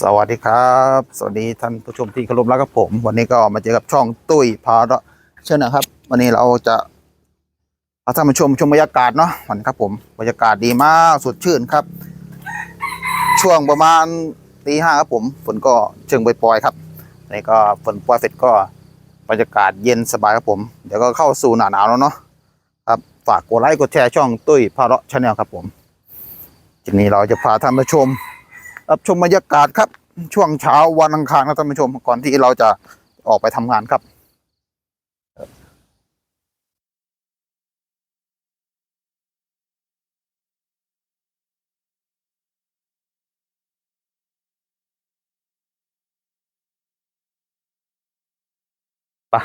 สวัสดีครับ สวัสดีท่านผู้ชมที่เคารพรักครับผม วันนี้ก็มาเจอกับช่องตุ้ยพาระเชิญนะครับ วันนี้เราจะพาท่านมาชมชมบรรยากาศเนาะวันครับผมบรรยากาศดีมากสดชื่นครับ ช่วงประมาณตีห้าครับผมฝนก็เชิงปล่อยๆครับนนี้ก็ฝนปล่อยเสร็จก็บรรยากาศเย็นสบายครับผม เดี๋ยวก็เข้าสู่หนาหนาวแล้วเนาะครับฝากกดไลค์กดแชร์ช่องตุ้ยพาระชาแนลครับผมทีนี้เราจะพาท่านมาชม รับชมบรรยากาศครับ ช่วงเช้าวันอังคารนะท่านผู้ชมก่อนที่เราจะออกไปทำงานครับไปะ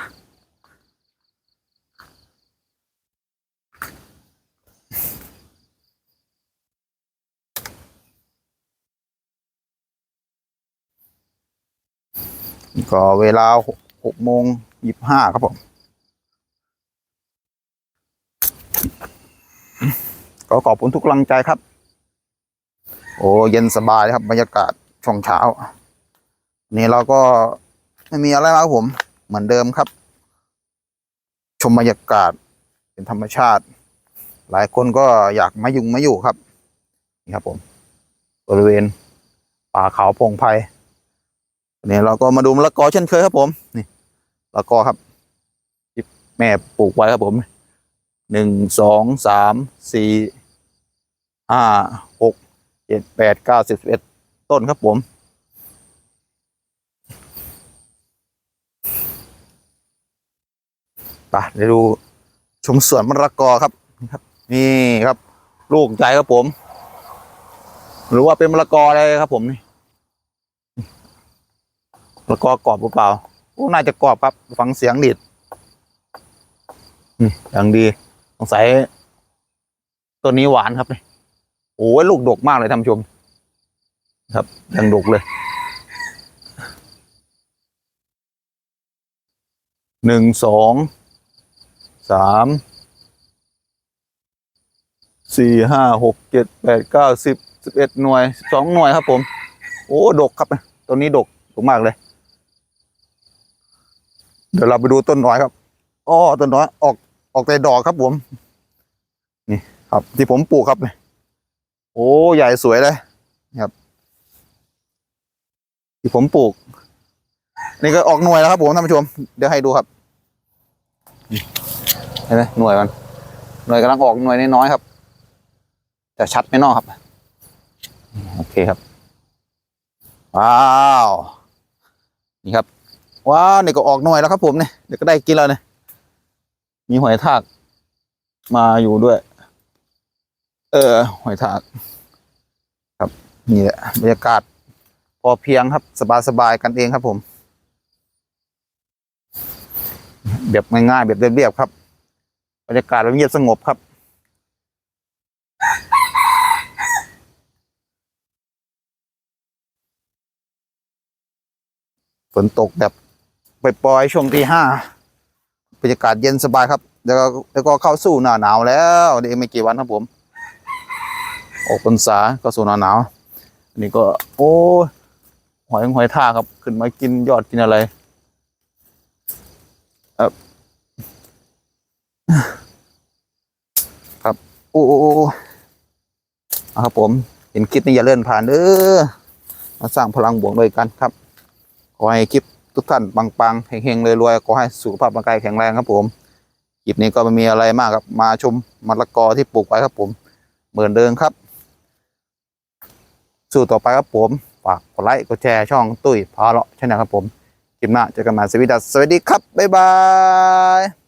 ก็เวลาหกโมงยี่สิบห้าครับผม ก็ขอบคุณทุกกำลังใจครับ โอ้เย็นสบายครับ บรรยากาศช่วงเช้า นี่เราก็ไม่มีอะไรมากครับผม เหมือนเดิมครับ ชมบรรยากาศเป็นธรรมชาติ หลายคนก็อยากมายุงมาอยู่ครับ นี่ครับผม บริเวณป่าเขาพงไพร วันนี้เราก็มาดูมะละกอเช่นเคยครับผมนี่มะละกอครับที่แม่ปลูกไว้ครับผมหนึ่งสองสามสี่ห้าหกเจ็ดแปดเก้าสิบเอ็ดต้นครับผม ไปเดี๋ยวดูชมสวนมะละกอครับ นี่ครับนี่ครับลูกใหญ่ครับผม หรือว่าเป็นมะละกออะไรครับผมนี่ มะละกอกรอบเปล่าโอ้น่าจะกรอบครับฟังเสียงดีดอืมอย่างดีสงสัยตัวนี้หวานครับนี่โอ้ยลูกดกมากเลยท่านผู้ชม ครับยังดกเลยหนึ่งสองสามสี่ห้าหกเจ็ดแปดเก้าสิบสิบเอ็ดหน่วยสองหน่วยครับผม โอ้ ดกครับ ตัวนี้ดก ดกมากเลย เดี๋ยวเราไปดูต้นน้อยครับอ้อต้นน้อยออกออกแต่ดอกครับผม นี่ครับ ที่ผมปลูกครับเนี่ยโอ้ใหญ่สวยเลยนี่ครับ ที่ผมปลูก นี่ก็ออกหน่วยแล้วครับผมท่านผู้ชม เดี๋ยวให้ดูครับเห็นไหมหน่วยมันหน่วยกำลังออกหน่วยน้อยๆครับ แต่ชัดไม่นอกครับ โอเคครับ ว้าว นี่ครับ ว้าวนี่ก็ออกหน่วยแล้วครับผมเนี่ยเดี๋ยวก็ได้กินแล้วเนี่ยมีหอยทากมาอยู่ด้วย เออหอยทาก ครับนี่แหละบรรยากาศ พอเพียงครับ สบายๆกันเองครับผม แบบง่ายๆแบบเรียบๆครับบรรยากาศเงียบสงบครับฝนตกแบบ ปล่อยๆช่วงที่ห้าบรรยากาศเย็นสบายครับเดี๋ยวก็เดี๋ยวก็เข้าสู่หน้าหนาวแล้วเดี๋ยวไม่กี่วันครับผมออกพรรษาก็สู่หน้าหนาวอันนี้ก็ โอ้ยหอยหอยท่าครับ ขึ้นมากินยอดกินอะไรครับโอ้โอ้โอ้โอ้ครับผม เห็นคลิปนี้อย่าเลื่อนผ่านเด้อมาสร้างพลังบวกด้วยกันครับขอให้คลิป ทุกท่านปังๆเฮงๆรวยๆขอให้สุขภาพร่างกายแข็งแรงครับผมคลิปนี้ก็ไม่มีอะไรมากครับมาชมมะละกอที่ปลูกไว้ครับผมเหมือนเดิมครับ สู่ต่อไปครับผมฝากกดไลค์กดแชร์ช่องตุ้ยพาเลาะช่ไหมครับผมคลิปหน้าเจอกันใหม่สวัสดีครับสวัสดีครับบ๊ายบาย